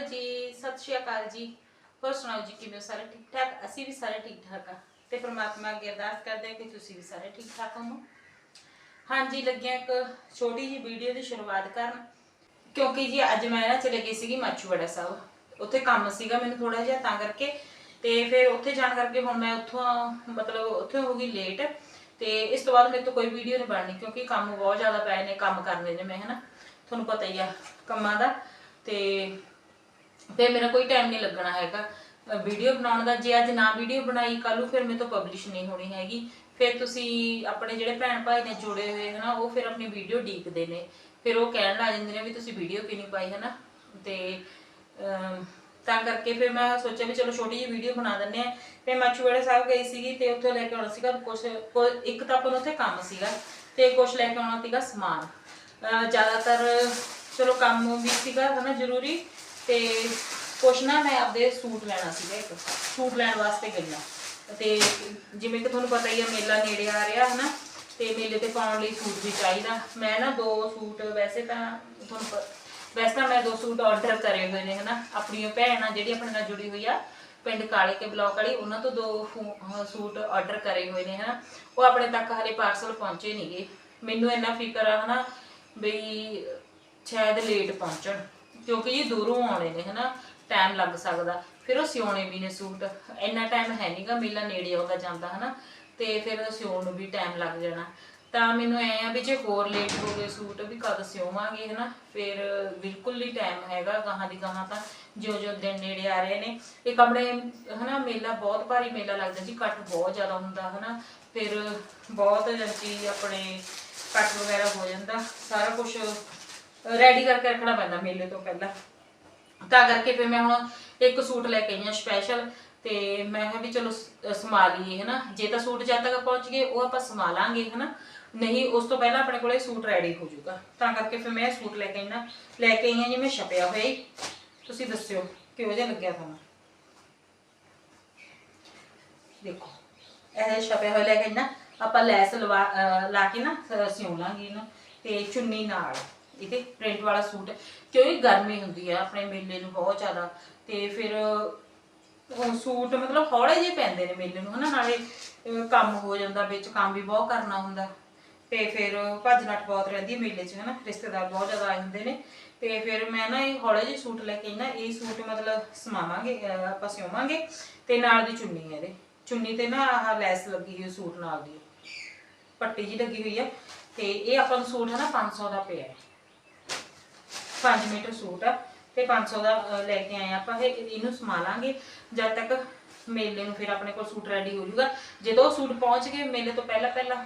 Hello ਜੀ, ਸਤਿ ਸ਼੍ਰੀ ਅਕਾਲ ਜੀ। ਹੋਰ ਸੁਣਾਓ ਜੀ, ਕਿਵੇਂ ਸਾਰੇ ਠੀਕ ਠਾਕ? ਅਸੀਂ ਵੀ ਸਾਰੇ ਠੀਕ ਠਾਕ ਆ। ਤੇ ਪ੍ਰਮਾਤਮਾ ਅੱਗੇ ਅਰਦਾਸ ਕਰਦੇ ਹਾਂ ਕਿ ਤੁਸੀਂ ਵੀ ਸਾਰੇ ਠੀਕ ਠਾਕ ਹੋਵੋ। ਹਾਂਜੀ, ਲੱਗਿਆ ਇੱਕ ਛੋਟੀ ਜੀ ਵੀਡੀਓ ਦੀ ਸ਼ੁਰੂਆਤ ਕਰਨ। ਕਿਉਂਕਿ ਜੀ, ਅੱਜ ਮੈਂ ਨਾ ਚਲੇ ਗਈ ਸੀਗੀ ਮਾਚੂਵਾੜਾ ਸਾਹਿਬ। ਉੱਥੇ ਕੰਮ ਸੀਗਾ ਮੈਨੂੰ ਥੋੜਾ ਜਿਹਾ, ਤਾਂ ਕਰਕੇ। ਤੇ ਫਿਰ ਉੱਥੇ ਜਾਣ ਕਰਕੇ ਹੁਣ ਮੈਂ ਉੱਥੋਂ, ਮਤਲਬ ਉੱਥੇ ਹੋ ਗਈ ਲੇਟ ਤੇ ਇਸ ਤੋਂ ਬਾਅਦ ਮੇਰੇ ਤੋਂ ਕੋਈ ਵੀਡੀਓ ਨਹੀਂ ਬਣਨੀ, ਕਿਉਂਕਿ ਕੰਮ ਬਹੁਤ ਜ਼ਿਆਦਾ ਪਏ ਨੇ, ਕੰਮ ਕਰਨੇ ਨੇ ਮੈਂ, ਹਨਾ। ਤੁਹਾਨੂੰ ਪਤਾ ਹੀ ਆ ਕੰਮਾਂ ਦਾ। ਤੇ ਫਿਰ ਮੇਰਾ ਕੋਈ ਟਾਈਮ ਨਹੀਂ ਲੱਗਣਾ ਹੈਗਾ। ਵੀਡੀਓ ਬਣਾਉਣ ਦਾ, ਜੇ ਅੱਜ ਨਾ ਵੀਡੀਓ ਬਣਾਈ ਕੱਲ ਨੂੰ, ਫਿਰ ਮੇਰੇ ਤੋਂ ਪਬਲਿਸ਼ ਨਹੀਂ ਹੋਣੀ ਹੈਗੀ। ਫਿਰ ਤੁਸੀਂ ਆਪਣੇ ਜਿਹੜੇ ਭੈਣ ਭਾਈ ਨੇ ਜੁੜੇ ਹੋਏ ਹਨਾ, ਉਹ ਫਿਰ ਆਪਣੀ ਵੀਡੀਓ ਡੀਕਦੇ ਨੇ। ਫਿਰ ਉਹ ਕਹਿਣ ਲੱਗ ਜਾਂਦੇ ਨੇ ਵੀ ਤੁਸੀਂ ਵੀਡੀਓ ਕਿਉਂ ਨਹੀਂ ਪਾਈ ਹਨਾ? ਤੇ ਤਾਂ ਕਰਕੇ ਫਿਰ ਮੈਂ ਸੋਚਿਆ ਵੀ ਚਲੋ ਛੋਟੀ ਜਿਹੀ ਵੀਡੀਓ ਬਣਾ ਦਿੰਨੇ ਆ ਫਿਰ ਮਾਚੂਵਾੜੇ ਸਾਹਿਬ ਗਈ ਸੀਗੀ ਤੇ ਉੱਥੇ ਲੈ ਕੇ ਆਉਣਾ ਸੀਗਾ ਕੁਝ ਇੱਕ ਤਾਂ ਆਪਾਂ ਨੂੰ ਉੱਥੇ ਕੰਮ ਸੀਗਾ ਤੇ ਕੁਝ ਲੈ ਕੇ ਆਉਣਾ ਸੀਗਾ ਸਮਾਨ। ਜ਼ਿਆਦਾਤਰ ਚਲੋ ਕੰਮ ਵੀ ਸੀਗਾ ਹਨਾ ਜ਼ਰੂਰੀ। ਤੇ ਕੁਛ ਨਾ ਮੈਂ ਆਪਦੇ ਸੂਟ ਲੈਣਾ ਸੀਗਾ ਇੱਕ। ਸੂਟ ਲੈਣ ਵਾਸਤੇ ਗਈ ਹਾਂ। ਤੇ ਜਿਵੇਂ ਕਿ ਤੁਹਾਨੂੰ ਪਤਾ ਹੀ ਆ, ਮੇਲਾ ਨੇੜੇ ਆ ਰਿਹਾ ਹੈ ਨਾ ਤੇ ਮੇਲੇ ਤੇ ਪਾਉਣ ਲਈ ਸੂਟ ਵੀ ਚਾਹੀਦਾ। ਮੈਂ ਨਾ ਦੋ ਸੂਟ ਵੈਸੇ ਤਾਂ ਤੁਹਾਨੂੰ ਵੈਸੇ ਤਾਂ ਮੈਂ ਦੋ ਸੂਟ ਆਰਡਰ ਕਰੇ ਹੋਏ ਨੇ, ਹਨਾ? ਆਪਣੀ ਭੈਣ ਆ ਜਿਹੜੀ ਆਪਣੇ ਨਾਲ ਜੁੜੀ ਹੋਈ ਆ, ਪਿੰਡ ਕਾਲੇ ਕੇ ਬਲੌਕ ਵਾਲੀ, ਉਹਨਾਂ ਤੋਂ ਦੋ ਸੂਟ ਆਰਡਰ ਕਰੇ ਹੋਏ ਨੇ, ਹਨਾ? ਉਹ ਆਪਣੇ ਤੱਕ ਹਲੇ ਪਾਰਸਲ ਪਹੁੰਚੇ ਨਹੀਂਗੇ ਮੈਨੂੰ ਇੰਨਾ ਫਿਕਰ ਆ, ਹਨਾ, ਬਈ ਸ਼ਾਇਦ ਲੇਟ ਪਹੁੰਚਣ। ਕਿਉਂਕਿ ਇਹ ਦੂਰੋਂ ਆਉਣੇ ਨੇ, ਹਨਾ? ਟਾਈਮ ਲੱਗ ਸਕਦਾ। ਫਿਰ ਉਹ ਸਿਉਣੇ ਵੀ ਨੇ ਸੂਟ। ਇੰਨਾ ਟਾਈਮ ਹੈ ਨਹੀਂਗਾ ਮੇਲਾ ਨੇੜੇ ਆਉਂਦਾ ਜਾਂਦਾ, ਹਨਾ? ਤੇ ਫਿਰ ਸਿਉਣ ਨੂੰ ਵੀ ਟਾਈਮ ਲੱਗ ਜਾਣਾ। ਤਾਂ ਮੈਨੂੰ ਐ ਆ ਵੀ ਜੇ ਹੋਰ ਲੇਟ ਹੋ ਗਏ ਸੂਟ, ਵੀ ਕਦ ਸਿਉਵਾਂਗੇ, ਹਨਾ? ਫਿਰ ਬਿਲਕੁਲ ਹੀ ਟਾਈਮ ਹੈਗਾ ਗਾਹਾਂ ਦੀ ਗਾਹਾਂ ਤਾਂ, ਜਿਉਂ ਜਿਉਂ ਦਿਨ ਨੇੜੇ ਆ ਰਹੇ ਨੇ। ਇਹ ਆਪਣੇ ਹਨਾ, ਮੇਲਾ ਬਹੁਤ ਭਾਰੀ ਮੇਲਾ ਲੱਗਦਾ ਜੀ ਇਕੱਠ ਬਹੁਤ ਜ਼ਿਆਦਾ ਹੁੰਦਾ, ਹਨਾ? ਫਿਰ ਬਹੁਤ ਜੀ ਆਪਣੇ ਕੱਟ ਵਗੈਰਾ ਹੋ ਜਾਂਦਾ, ਸਾਰਾ ਕੁਝ ਰੈਡੀ ਕਰਕੇ ਰੱਖਣਾ ਪੈਂਦਾ ਮੇਲੇ ਤੋਂ ਪਹਿਲਾਂ। ਤਾਂ ਕਰਕੇ ਫਿਰ ਮੈਂ ਹੁਣ ਇੱਕ ਸੂਟ ਲੈ ਕੇ ਆਈ ਹਾਂ ਸਪੈਸ਼ਲ ਤੇ ਮੈਂ ਕਿਹਾ ਵੀ ਚਲੋ ਸਮਾ ਲਈਏ, ਹਨਾ। ਜੇ ਤਾਂ ਸੂਟ ਜਦ ਤੱਕ ਪਹੁੰਚ ਗਏ, ਉਹ ਆਪਾਂ ਸਮਾ ਲਾਂਗੇ, ਹਨਾ। ਨਹੀਂ, ਉਸ ਤੋਂ ਪਹਿਲਾਂ ਆਪਣੇ ਕੋਲੇ ਸੂਟ ਰੈਡੀ ਹੋ ਜਾਊਗਾ। ਤਾਂ ਕਰਕੇ ਫਿਰ ਮੈਂ ਸੂਟ ਲੈ ਕੇ ਆਈ ਨਾ। ਲੈ ਕੇ ਆਈ ਜਿਵੇਂ ਛਪਿਆ ਹੋਇਆ ਹੀ। ਤੁਸੀਂ ਦੱਸਿਓ, ਕਿਹੋ ਜਿਹਾ ਲੱਗਿਆ ਤੁਹਾਨੂੰ? ਦੇਖੋ, ਇਹ ਛਪਿਆ ਹੋਇਆ ਲੈ ਕੇ ਆਈ ਨਾ। ਆਪਾਂ ਲੈਸ ਲਵਾ, ਅਹ ਲਾ ਕੇ ਨਾ, ਅਹ ਸਿਉਂ ਲਾਂਗੇ ਇਹਨੂੰ ਤੇ ਚੁੰਨੀ ਨਾਲ। ਇਹਦੇ ਪ੍ਰਿੰਟ ਵਾਲਾ ਸੂਟ ਕਿਉਂਕਿ ਗਰਮੀ ਹੁੰਦੀ ਹੈ ਆਪਣੇ ਮੇਲੇ ਨੂੰ ਬਹੁਤ ਜ਼ਿਆਦਾ? ਤੇ ਫਿਰ ਉਹ ਸੂਟ ਮਤਲਬ ਹੌਲੇ ਜਿਹੇ ਪੈਂਦੇ ਨੇ ਮੇਲੇ ਨੂੰ, ਹਨਾ? ਨਾਲੇ ਕੰਮ ਹੋ ਜਾਂਦਾ, ਵਿੱਚ ਕੰਮ ਵੀ ਬਹੁਤ ਕਰਨਾ ਹੁੰਦਾ। ਤੇ ਫਿਰ ਭੱਜ ਨੱਠ ਬਹੁਤ ਰਹਿੰਦੀ ਮੇਲੇ 'ਚ, ਹਨਾ? ਰਿਸ਼ਤੇਦਾਰ ਬਹੁਤ ਜ਼ਿਆਦਾ ਆਏ ਹੁੰਦੇ ਨੇ। ਤੇ ਫਿਰ ਮੈਂ ਨਾ ਇਹ ਹੌਲੇ ਜਿਹੇ ਸੂਟ ਲੈ ਕੇ ਨਾ, ਇਹ ਸੂਟ ਮਤਲਬ ਸਮਾਵਾਂਗੇ ਆਪਾਂ ਸਿਉਵਾਂਗੇ। ਤੇ ਨਾਲ ਦੀ ਚੁੰਨੀ ਹੈ ਇਹਦੇ। ਚੁੰਨੀ ਤੇ ਨਾ ਆਹ ਲੈਸ ਲੱਗੀ ਹੋਈ ਸੂਟ ਨਾਲ ਦੀ। ਪੱਟੀ ਜੀ ਲੱਗੀ ਹੋਈ ਆ। ਤੇ ਇਹ ਆਪਾਂ ਨੂੰ ਸੂਟ ਹੈ ਨਾ 500 ਦਾ ਪਿਆ ਹੈ। 5 ਮੀਟਰ ਸੂਟ ਆ, ਤੇ 500 ਦਾ ਲੈ ਕੇ ਆਏ ਆਪਾਂ, ਇਹ ਇਹਨੂੰ ਸਮਾ ਲਾਂਗੇ ਜਦ ਤੱਕ ਮੇਲੇ ਨੂੰ ਫਿਰ ਆਪਣੇ ਕੋਲ ਸੂਟ ਰੈਡੀ ਹੋ ਜਾਊਗਾ। ਜਦੋਂ ਉਹ ਸੂਟ ਪਹੁੰਚ ਗਏ, ਮੇਲੇ ਤੋਂ ਪਹਿਲਾਂ ਪਹਿਲਾਂ,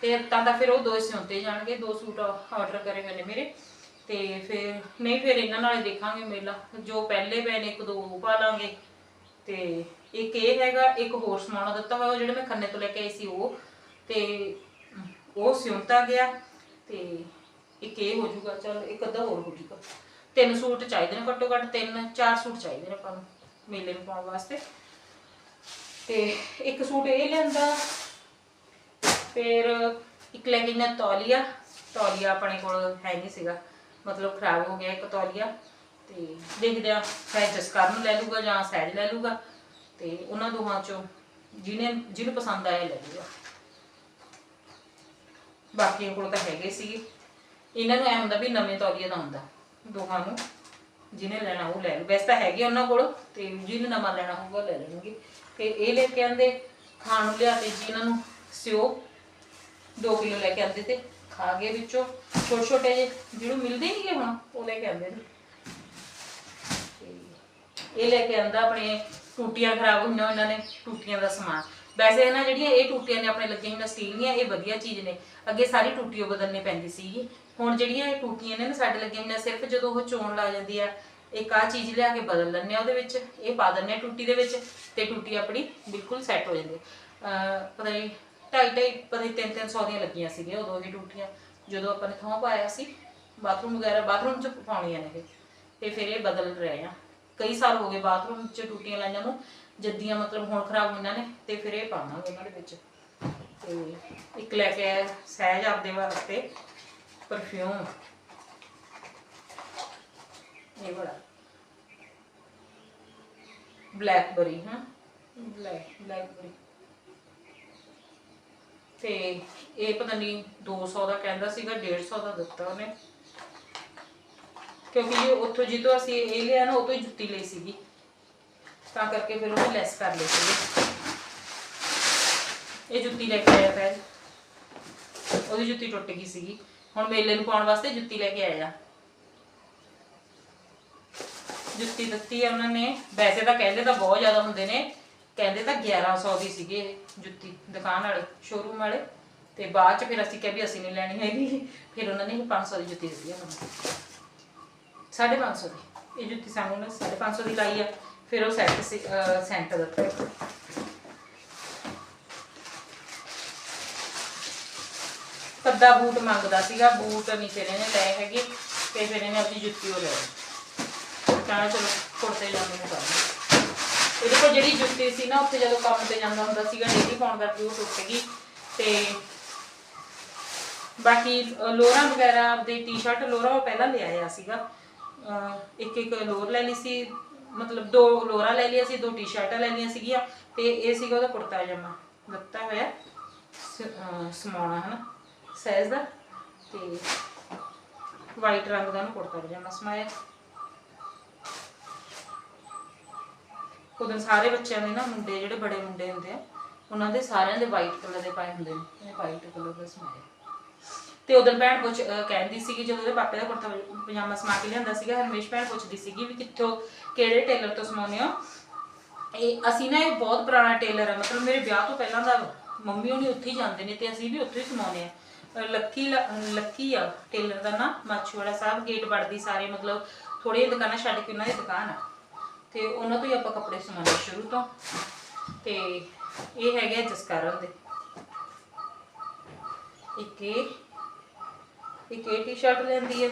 ਤੇ ਤਾਂ ਤਾਂ ਫਿਰ ਉਹ ਦੋ ਸਿਉਂਤੇ ਜਾਣਗੇ, ਦੋ ਸੂਟ ਆਰਡਰ ਕਰੇ ਹੋਏ ਨੇ ਮੇਰੇ। ਤੇ ਫਿਰ, ਨਹੀਂ, ਫਿਰ ਇਹਨਾਂ ਨਾਲ ਦੇਖਾਂਗੇ ਮੇਲਾ। ਜੋ ਪਹਿਲੇ ਪਏ ਨੇ, ਇੱਕ ਦੋ ਉਹ ਪਾ ਲਾਂਗੇ। ਤੇ ਇੱਕ ਇਹ ਹੈਗਾ, ਇੱਕ ਹੋਰ ਸਮਾਨ ਦਿੱਤਾ ਹੋਇਆ ਜਿਹੜੇ ਮੈਂ ਖੰਨੇ ਤੋਂ ਲੈ ਕੇ ਆਈ ਸੀ ਉਹ। ਤੇ ਉਹ ਸਿਉਂਤਾ ਗਿਆ, ਤੇ ਇੱਕ ਇਹ ਹੋ ਜਾਊਗਾ, ਚਲ ਇੱਕ ਅੱਧਾ ਹੋਰ ਹੋ ਜਾਊਗਾ। ਤਿੰਨ ਸੂਟ ਚਾਹੀਦੇ ਨੇ ਘੱਟੋ ਘੱਟ, ਤਿੰਨ, ਚਾਰ ਸੂਟ ਚਾਹੀਦੇ ਨੇ ਆਪਾਂ ਨੂੰ ਮੇਲੇ ਨੂੰ ਪਾਉਣ ਵਾਸਤੇ। ਤੇ ਇੱਕ ਸੂਟ ਇਹ ਲੈਂਦਾ ਫਿਰ ਇੱਕ ਲੈ ਕੇ ਤੌਲੀਆ। ਤੌਲੀਆ ਆਪਣੇ ਕੋਲ ਹੈ ਨਹੀਂ ਸੀਗਾ, ਮਤਲਬ ਖਰਾਬ ਹੋ ਗਿਆ ਇੱਕ ਤੌਲੀਆ। ਤੇ ਦੇਖਦੇ ਆ ਸ਼ਾਇਦ ਜਸਕਰ ਨੂੰ ਲੈ ਲੂਗਾ ਜਾਂ ਸਹਿਜ ਲੈ ਲੂਗਾ ਤੇ ਉਹਨਾਂ ਦੋਹਾਂ ਚੋਂ ਜਿਹਨੇ, ਜਿਹਨੂੰ ਪਸੰਦ ਆਇਆ ਲੈ ਲੂਗਾ ਬਾਕੀਆਂ ਕੋਲ ਤਾਂ ਹੈਗੇ ਸੀਗੇ। ਇਹਨਾਂ ਨੂੰ ਐ ਹੁੰਦਾ ਵੀ ਨਵੇਂ ਤੌਲੀਏ ਦਾ ਹੁੰਦਾ। ਦੋਹਾਂ ਨੂੰ। ਜਿਹਨੇ ਲੈਣਾ ਉਹ ਲੈ ਲੂ ਵੈਸੇ ਤਾਂ ਹੈਗੇ ਉਹਨਾਂ ਕੋਲ, ਤੇ ਜਿਹਨੇ ਨਵਾਂ ਲੈਣਾ ਹੋਊਗਾ ਉਹ ਲੈ ਲੈਣਗੇ। ਤੇ ਇਹ ਲੈ ਕੇ ਆਂਦੇ, ਖਾਣ ਨੂੰ ਲਿਆ ਤੇ ਜੀ ਇਹਨਾਂ ਨੂੰ ਸਿਓ। 2 ਕਿਲੋ ਲੈ ਕੇ ਆਂਦੇ ਤੇ ਖਾ ਗਏ ਵਿੱਚੋਂ। ਛੋਟੇ ਛੋਟੇ ਜਿਹੇ, ਜਿਹਨੂੰ ਮਿਲਦੇ ਨਹੀਂਗੇ ਹੁਣ, ਉਹ ਲੈ ਕੇ ਆਂਦੇ ਨੇ। ਇਹ ਲੈ ਕੇ ਆਂਦਾ ਆਪਣੇ ਟੂਟੀਆਂ ਖਰਾਬ ਹੋਈਆਂ ਉਹਨਾਂ ਨੇ, ਟੂਟੀਆਂ ਦਾ ਸਮਾਨ। ਵੈਸੇ ਨਾ ਜਿਹੜੀਆਂ ਇਹ ਟੂਟੀਆਂ ਨੇ, ਆਪਣੇ ਲੱਗੀਆਂ ਹੋਈਆਂ ਸਟੀਲ ਦੀਆਂ, ਇਹ ਵਧੀਆ ਚੀਜ਼ ਨੇ। ਅੱਗੇ ਸਾਰੀ ਟੂਟੀ ਉਹ ਬਦਲਣੀ ਪੈਂਦੀ ਸੀਗੀ। ਹੁਣ ਜਿਹੜੀਆਂ ਇਹ ਟੂਟੀਆਂ ਨੇ ਨਾ ਸਾਡੇ ਲੱਗੀਆਂ ਹੋਈਆਂ, ਸਿਰਫ ਜਦੋਂ ਉਹ ਚੋਣ ਲਾ ਜਾਂਦੀ ਆ, ਇੱਕ ਆ ਚੀਜ਼ ਲਿਆ ਕੇ ਬਦਲ ਲੈਂਦੇ ਆ ਉਹਦੇ ਵਿੱਚ। ਇਹ ਪਾ ਦਿੰਦੇ ਆ ਟੂਟੀ ਦੇ ਵਿੱਚ ਤੇ ਟੂਟੀ ਆਪਣੀ ਬਿਲਕੁਲ ਸੈੱਟ ਹੋ ਜਾਂਦੀ ਆ। ਪਤਾ ਨਹੀਂ ਢਾਈ ਢਾਈ, ਪਤਾ ਨਹੀਂ ਤਿੰਨ ਤਿੰਨ ਸੌ ਦੀਆਂ ਲੱਗੀਆਂ ਸੀਗੀਆਂ ਉਦੋਂ ਇਹ ਟੂਟੀਆਂ। ਜਦੋਂ ਆਪਾਂ ਨੇ ਥਾਂ ਪਾਇਆ ਸੀ, ਬਾਥਰੂਮ ਵਗੈਰਾ, ਬਾਥਰੂਮ 'ਚ ਪਾਉਣੀਆਂ ਨੇ ਇਹ। ਤੇ ਫਿਰ ਇਹ ਬਦਲ ਰਹੇ ਆ। ਕਈ ਸਾਲ ਹੋ ਗਏ ਬਾਥਰੂਮ 'ਚ ਟੂਟੀਆਂ ਲਾਈਆਂ ਨੂੰ। ਜੱਦੀਆਂ ਮਤਲਬ ਹੁਣ ਖਰਾਬ ਹੋਈਆਂ ਨੇ ਤੇ ਫਿਰ ਇਹ ਪਾਵਾਂਗੇ ਉਹਨਾਂ ਦੇ ਵਿੱਚ। ਤੇ ਇੱਕ ਲੈ ਕੇ ਆਇਆ ਸਹਿਜ ਆਪਦੇ ਵਾਸਤੇ ਪਰਫਿਊਮ ਇਹ ਵਾਲਾ। ਬਲੈਕਬਰੀ ਹਾਂ। ਬਲੈਕ ਬਲੈਕਬਰੀ ਤੇ ਇਹ ਪਤਾ ਨਹੀਂ 200 ਦਾ ਕਹਿੰਦਾ ਸੀਗਾ 150 ਦਾ ਦਿੱਤਾ ਉਹਨੇ। ਕਿਉਂਕਿ ਉੱਥੋਂ ਜਿੱਦੋਂ ਅਸੀਂ ਇਹ ਲਿਆ ਨਾ ਉਤੋਂ ਹੀ ਜੁੱਤੀ ਲਈ ਸੀਗੀ। ਤਾਂ ਕਰਕੇ ਫਿਰ ਉਹਨੇ ਲੈਸ ਕਰ ਲਈ ਸੀਗੀ। ਇਹ ਜੁੱਤੀ ਲੈ ਕੇ ਆਇਆ ਫਿਰ ਉਹਦੀ ਜੁੱਤੀ ਟੁੱਟ ਗਈ ਸੀਗੀ। ਹੁਣ ਮੇਲੇ ਨੂੰ ਪਾਉਣ ਵਾਸਤੇ ਜੁੱਤੀ ਲੈ ਕੇ ਆਇਆ। ਜੁੱਤੀ ਦਿੱਤੀ ਆ ਉਹਨਾਂ ਨੇ। ਵੈਸੇ ਤਾਂ ਕਹਿੰਦੇ ਤਾਂ ਬਹੁਤ ਜ਼ਿਆਦਾ ਹੁੰਦੇ ਨੇ। ਕਹਿੰਦੇ ਤਾਂ 1100 ਦੀ ਸੀਗੇ ਜੁੱਤੀ ਦੁਕਾਨ ਵਾਲੇ ਸ਼ੋਰੂਮ ਵਾਲੇ। ਤੇ ਬਾਅਦ ਚ ਫਿਰ ਅਸੀਂ ਕਿਹਾ ਵੀ ਅਸੀਂ ਨਹੀਂ ਲੈਣੀ ਹੈਗੀ। ਫਿਰ ਉਹਨਾਂ ਨੇ ਇਹ 500 ਦੀ ਜੁੱਤੀ ਦਿੱਤੀ ਆ। ਸਾਨੂੰ 550 ਦੀ। ਇਹ ਜੁੱਤੀ ਸਾਨੂੰ ਉਹਨੇ 550 ਦੀ ਲਾਈ ਆ। ਫਿਰ ਉਹ ਸੈੱਟ ਸੈਂਟ ਦਿੱਤਾ ਇੱਕ। ਬੂਟ ਮੰਗਦਾ ਸੀਗਾ ਬੂਟ ਨਹੀਂ ਫਿਰ ਇਹਨੇ ਲਏ ਹੈਗੇ ਤੇ ਫਿਰ ਇਹਨੇ ਆਪਣੀ ਜੁੱਤੀ ਉਹ ਲਈ। ਕਹਿੰਦਾ ਚਲੋ ਕੁੜਤੇ ਜਾਂਦੇ ਨੂੰ ਕਰਨਾ ਇਹਦੇ ਕੋਲ ਜਿਹੜੀ ਜੁੱਤੀ ਸੀ ਨਾ ਉੱਥੇ ਜਦੋਂ ਕੰਮ ਤੇ ਜਾਂਦਾ ਹੁੰਦਾ ਸੀਗਾ ਡੇਲੀ ਪਾਉਣ ਕਰਕੇ ਉਹ ਟੁੱਟ ਗਈ। ਤੇ ਬਾਕੀ ਅ, ਵਗੈਰਾ ਆਪਦੇ ਟੀ-ਸ਼ਰਟ ਲੋਰਾਂ ਉਹ ਪਹਿਲਾਂ ਲੈ ਆਇਆ ਸੀਗਾ। ਇੱਕ ਇੱਕ ਲੋਰ ਲੈ ਲਈ ਸੀ। ਮਤਲਬ ਦੋ ਲੋਰਾਂ ਲੈ ਲਈਆਂ ਸੀ, ਦੋ ਟੀ-ਸ਼ਰਟਾਂ ਲੈ ਲਈਆਂ ਸੀਗੀਆਂ ਤੇ ਇਹ ਸੀਗਾ ਉਹਦਾ ਕੁੜਤਾ ਪਜਾਮਾ। ਦਿੱਤਾ ਹੋਇਆ ਸਮਾਉਣਾ, ਹਨਾ? ਸਾਈਜ਼ ਦਾ ਤੇ ਵਾਈਟ ਰੰਗ ਦਾ ਉਹਨੂੰ ਕੁੜਤਾ ਪਜਾਮਾ ਸਮਾਇਆ। ਉਦੋਂ ਸਾਰੇ ਬੱਚਿਆਂ ਦੇ ਨਾ ਮੁੰਡੇ, ਜਿਹੜੇ ਬੜੇ ਮੁੰਡੇ ਹੁੰਦੇ ਆ, ਉਹਨਾਂ ਦੇ ਸਾਰਿਆਂ ਦੇ ਵਾਈਟ ਕਲਰ ਦੇ ਪਾਏ ਹੁੰਦੇ ਨੇ ਵਾਈਟ ਕਲਰ ਦਾ ਸਮਾਇਆ। ਤੇ ਉਦੋਂ ਭੈਣ ਪੁੱਛ, ਅਹ ਕਹਿੰਦੀ ਸੀਗੀ ਜਦੋਂ ਉਹਦੇ ਪਾਪੇ ਦਾ ਕੁੜਤਾ ਪਜਾਮਾ ਸਮਾ ਕੇ ਲਿਆਂਦਾ ਸੀਗਾ, ਹਰਮੇਸ਼ ਭੈਣ ਪੁੱਛਦੀ ਸੀਗੀ ਵੀ ਕਿੱਥੋਂ, ਕਿਹੜੇ ਟੇਲਰ ਤੋਂ ਸਮਾਉਂਦੇ ਹੋ? ਇਹ ਅਸੀਂ ਨਾ ਇਹ ਬਹੁਤ ਪੁਰਾਣਾ ਟੇਲਰ ਹੈ ਮਤਲਬ ਮੇਰੇ ਵਿਆਹ ਤੋਂ ਪਹਿਲਾਂ ਦਾ ਮੰਮੀ ਉਹਨੇ ਉੱਥੇ ਹੀ ਜਾਂਦੇ ਨੇ ਤੇ ਅਸੀਂ ਵੀ ਉੱਥੇ ਹੀ ਸਮਾਉਂਦੇ ਆ ਅਹ ਲੱਕੀ ਲ- ਲੱਕੀ ਆ ਟੇਲਰ ਦਾ ਨਾ, ਮਾਛੂਵਾੜਾ ਸਾਹਿਬ, ਗੇਟ ਵੜਦੀ ਸਾਰੇ, ਮਤਲਬ ਥੋੜ੍ਹੀਆਂ ਦੁਕਾਨਾਂ ਛੱਡ ਕੇ ਉਹਨਾਂ ਦੀ ਦੁਕਾਨ ਆ। ਤੇ ਉਹਨਾਂ ਤੋਂ ਹੀ ਆਪਾਂ ਕੱਪੜੇ ਸਮਾਉਣੇ ਸ਼ੁਰੂ ਤੋਂ। ਤੇ ਇਹ ਹੈਗੇ ਆ ਜਸਕਰਨ ਦੇ। ਇੱਕ ਇਹ ਇੱਕ ਇਹ ਟੀ-ਸ਼ਰਟ ਲੈਂਦੀ ਹੈ,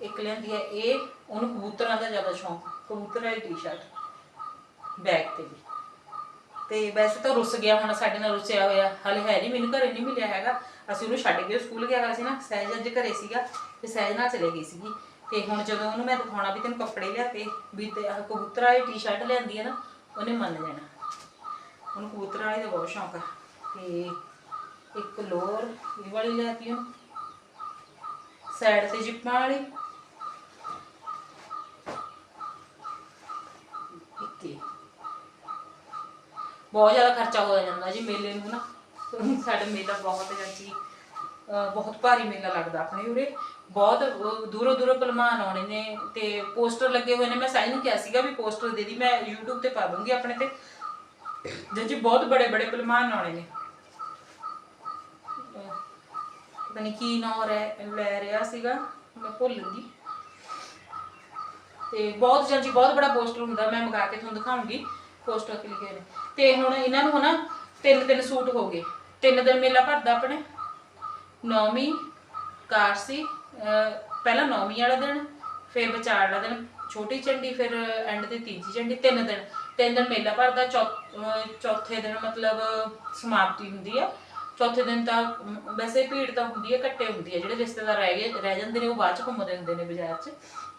ਇੱਕ ਲੈਂਦੀ ਹੈ ਇਹ, ਉਹਨੂੰ ਕਬੂਤਰਾਂ ਦਾ ਜ਼ਿਆਦਾ ਸ਼ੌਂਕ, ਕਬੂਤਰ ਵਾਲੀ ਟੀ-ਸ਼ਰਟ ਬੈਗ ਤੇ ਵੀ। ਤੇ ਵੈਸੇ ਤਾਂ ਰੁੱਸ ਗਿਆ, ਹੁਣ ਸਾਡੇ ਨਾਲ ਰੁੱਸਿਆ ਹੋਇਆ, ਹਲੇ ਹੈ ਨਹੀਂ, ਮੈਨੂੰ ਘਰੇ ਨਹੀਂ ਮਿਲਿਆ ਹੈਗਾ। ਅਸੀਂ ਉਹਨੂੰ ਛੱਡ ਕੇ ਸਕੂਲ ਗਿਆ ਹੋਇਆ ਸੀ ਨਾ, ਸਹਿਜ ਅੱਜ ਘਰੇ ਸੀਗਾ, ਤੇ ਸਹਿਜ ਨਾਲ ਚਲੇ ਗਈ ਸੀਗੀ। ਤੇ ਹੁਣ ਜਦੋਂ ਉਹਨੂੰ ਮੈਂ ਦਿਖਾਉਣਾ ਵੀ ਤੈਨੂੰ ਕੱਪੜੇ ਲਿਆ ਕੇ, ਵੀ ਤੇ ਆਹ ਕਬੂਤਰ ਵਾਲੀ ਟੀ-ਸ਼ਰਟ ਲਿਆਂਦੀ ਹੈ ਨਾ, ਉਹਨੇ ਮੰਨ ਲੈਣਾ ਉਹਨੂੰ ਕਬੂਤਰ ਵਾਲੀ ਦਾ ਬਹੁਤ ਸ਼ੌਂਕ ਹੈ ਤੇ ਇੱਕ ਲੋਰ ਇਹ ਵਾਲੀ ਲਿਆਤੀ ਉਹਨੂੰ। ਸਾਈਡ ਤੇ ਜਿੱਪਾਂ ਵਾਲੀ। ਇੱਕ ਬਹੁਤ ਜ਼ਿਆਦਾ ਖਰਚਾ ਹੋ ਜਾਂਦਾ ਜੀ ਮੇਲੇ ਨੂੰ ਨਾ। ਸਾਡਾ ਮੇਲਾ ਬਹੁਤ ਜੀ। ਬਹੁਤ ਭਾਰੀ ਮੇਲਾ ਲੱਗਦਾ ਆਪਣੇ ਉਰੇ। ਬਹੁਤ ਦੂਰੋਂ ਦੂਰੋਂ ਪਹਿਲਵਾਨ ਆਉਣੇ ਨੇ ਤੇ ਪੋਸਟਰ ਲੱਗੇ ਹੋਏ ਨੇ। ਮੈਂ ਸਾਈ ਨੂੰ ਕਿਹਾ ਸੀਗਾ ਵੀ ਪੋਸਟਰ ਦੇ ਦੀ ਮੈਂ YouTube ਤੇ ਪਾ ਦੂੰਗੀ ਆਪਣੇ ਤੇ। ਜੀ ਬਹੁਤ ਬੜੇ ਬੜੇ ਪਹਿਲਵਾਨ ਆਉਣੇ ਨੇ ਅਹ ਪਤਾ ਨਹੀਂ ਕੀ ਨਾਂ ਰਹਿ ਲੈ ਰਿਹਾ ਸੀਗਾ, ਮੈਂ ਭੁੱਲ ਗਈ। ਤੇ ਬਹੁਤ ਜਲਦੀ, ਬਹੁਤ ਬੜਾ ਪੋਸਟਰ ਹੁੰਦਾ, ਮੈਂ ਮੰਗਾ ਕੇ ਤੁਹਾਨੂੰ ਦਿਖਾਉਂਗੀ ਪੋਸਟਰ ਤੇ ਲਿਖੇ ਨੇ। ਤੇ ਹੁਣ ਇਹਨਾਂ ਨੂੰ ਹਨਾ, ਤਿੰਨ ਤਿੰਨ ਸੂਟ ਹੋ ਗਏ। ਤਿੰਨ ਦਿਨ ਮੇਲਾ ਭਰਦਾ ਆਪਣੇ। ਨੌਵੀਂ, ਕਾਰਸੀ ਪਹਿਲਾਂ ਨੌਵੀਂ ਵਾਲਾ ਦਿਨ, ਫਿਰ ਵਿਚਾਰ ਵਾਲਾ ਦਿਨ, ਛੋਟੀ ਚੰਡੀ, ਫਿਰ ਐਂਡ ਤੇ ਤੀਜੀ ਚੰਡੀ, ਤਿੰਨ ਦਿਨ। ਤਿੰਨ ਦਿਨ ਮੇਲਾ ਭਰਦਾ ਚੌਥੇ ਦਿਨ ਮਤਲਬ ਸਮਾਪਤੀ ਹੁੰਦੀ ਆ। ਚੌਥੇ ਦਿਨ ਤਾਂ ਵੈਸੇ ਭੀੜ ਤਾਂ ਹੁੰਦੀ ਹੈ, ਘੱਟੇ ਹੁੰਦੀ ਹੈ, ਜਿਹੜੇ ਰਿਸ਼ਤੇਦਾਰ ਰਹਿ ਗਏ, ਰਹਿ ਜਾਂਦੇ ਨੇ, ਉਹ ਬਾਅਦ ਚ ਘੁੰਮਦੇ ਹੁੰਦੇ ਨੇ ਬਾਜ਼ਾਰ 'ਚ।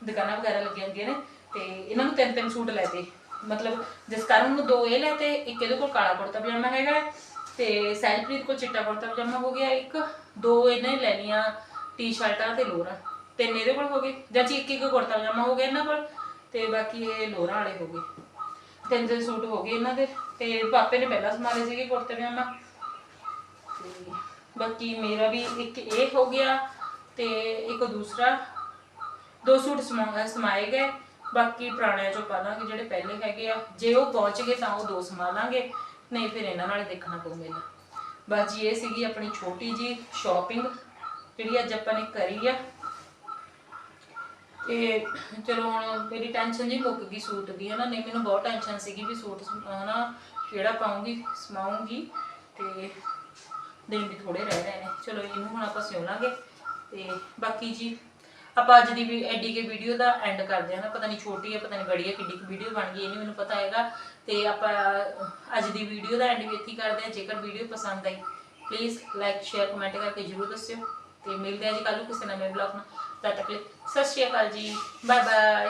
ਦੁਕਾਨਾਂ ਵਗੈਰਾ ਲੱਗੀਆਂ ਹੁੰਦੀਆਂ ਨੇ, ਤੇ ਇਹਨਾਂ ਨੂੰ ਤਿੰਨ ਤਿੰਨ ਸੂਟ ਲੈ ਮਤਲਬ ਜਿਸ ਕਾਰਨ ਨੂੰ ਦੋ ਇਹ ਲੈ ਇੱਕ ਇਹਦੇ ਕੋਲ ਕਾਲਾ ਕੁੜਤਾ ਪਜਾਮਾ ਹੈਗਾ ਤੇ ਸੈਲਪ੍ਰੀਤ ਕੋਲ ਚਿੱਟਾ ਕੁੜਤਾ ਪਜਾਮਾ ਹੋ ਗਿਆ ਇੱਕ, ਦੋ ਇਹਨੇ ਲੈ ਲਈਆਂ ਟੀ-ਸ਼ਰਟਾਂ ਤੇ ਲੋਰਾਂ, ਤਿੰਨ ਇਹਦੇ ਕੋਲ ਹੋ ਗਏ, ਜਾਂ ਜੀ ਇੱਕ ਇੱਕ ਕੁੜਤਾ ਪਜਾਮਾ ਹੋ ਗਿਆ ਇਹਨਾਂ ਕੋਲ, ਤੇ ਬਾਕੀ ਇਹ ਲੋਰਾਂ ਵਾਲੇ ਹੋ ਗਏ। ਤਿੰਨ ਤਿੰਨ ਸੂਟ ਹੋ ਗਏ ਇਹਨਾਂ ਦੇ, ਤੇ ਪਾਪੇ ਨੇ ਪਹਿਲਾਂ ਸਮਾਲੇ ਸੀਗੇ ਕੁੜਤੇ ਪਜਾਮਾ ਤੇ ਬਾਕੀ ਮੇਰਾ ਵੀ ਇੱਕ ਇਹ ਹੋ ਗਿਆ ਤੇ ਇੱਕ ਦੂਸਰਾ। ਦੋ ਸੂਟ ਸਮਾ- ਸਮਾਏ ਗਏ। ਬਾਕੀ ਪੁਰਾਣਿਆਂ ਚੋਂ ਪਾ ਲਾਂਗੇ ਜਿਹੜੇ ਪਹਿਲੇ ਹੈਗੇ ਆ। ਜੇ ਉਹ ਪਹੁੰਚ ਗਏ ਤਾਂ ਉਹ ਦੋ ਸਮਾ ਲਾਂਗੇ। ਨਹੀਂ ਫਿਰ ਇਹਨਾਂ ਨਾਲ ਦੇਖਣਾ ਪਊ ਮੇਲਾ ਬਸ ਇਹ ਸੀਗੀ ਆਪਣੀ ਛੋਟੀ ਜੀ ਸ਼ਾਪਿੰਗ ਜਿਹੜੀ ਅੱਜ ਆਪਾਂ ਨੇ ਕਰੀ ਆ। ਤੇ ਚਲੋ ਹੁਣ ਮੇਰੀ ਟੈਨਸ਼ਨ ਜੀ ਮੁੱਕ ਗਈ ਸੂਟ ਦੀ ਹੈ ਨਾ ਨਹੀਂ, ਮੈਨੂੰ ਬਹੁਤ ਟੈਨਸ਼ਨ ਸੀਗੀ ਵੀ ਸੂਟ, ਹਨਾ, ਕਿਹੜਾ ਪਾਉਂਗੀ, ਸਮਾਉਂਗੀ। ਤੇ ਦਿਨ ਵੀ ਥੋੜੇ ਰਹਿ ਰਹੇ ਨੇ। ਚਲੋ ਇਹਨੂੰ ਹੁਣ ਆਪਾਂ ਸਿਉ ਲਾਂਗੇ ਤੇ ਬਾਕੀ ਜੀ, ਆਪਾਂ ਅੱਜ ਦੀ ਵੀ ਐਡੀ ਕੇ ਵੀਡੀਓ ਦਾ ਐਂਡ ਕਰਦੇ ਹਾਂ ਨਾ। ਪਤਾ ਨਹੀਂ ਛੋਟੀ ਹੈ, ਪਤਾ ਨਹੀਂ ਬੜੀ ਹੈ, ਕਿੱਡੀ ਕੁ ਵੀਡੀਓ ਬਣ ਗਈ ਇਹ ਨਹੀਂ ਮੈਨੂੰ ਪਤਾ ਹੈਗਾ। ਤੇ ਆਪਾਂ ਅੱਜ ਦੀ ਵੀਡੀਓ ਦਾ ਐਂਡ ਵੀ ਇੱਥੇ ਕਰਦੇ ਹਾਂ। ਜੇਕਰ ਵੀਡੀਓ ਪਸੰਦ ਆਈ ਪਲੀਜ਼ ਲਾਈਕ ਸ਼ੇਅਰ ਕਮੈਂਟ ਕਰਕੇ ਜਰੂਰ ਦੱਸਿਓ। ਤੇ ਮਿਲਦੇ ਹਾਂ ਜੀ ਕੱਲ ਨੂੰ ਕਿਸੇ ਨਵੇਂ ਵਲੌਗ ਨਾਲ। ਤਦ ਤੱਕ ਲਈ ਸਤਿ ਸ਼੍ਰੀ ਅਕਾਲ ਜੀ। Bye bye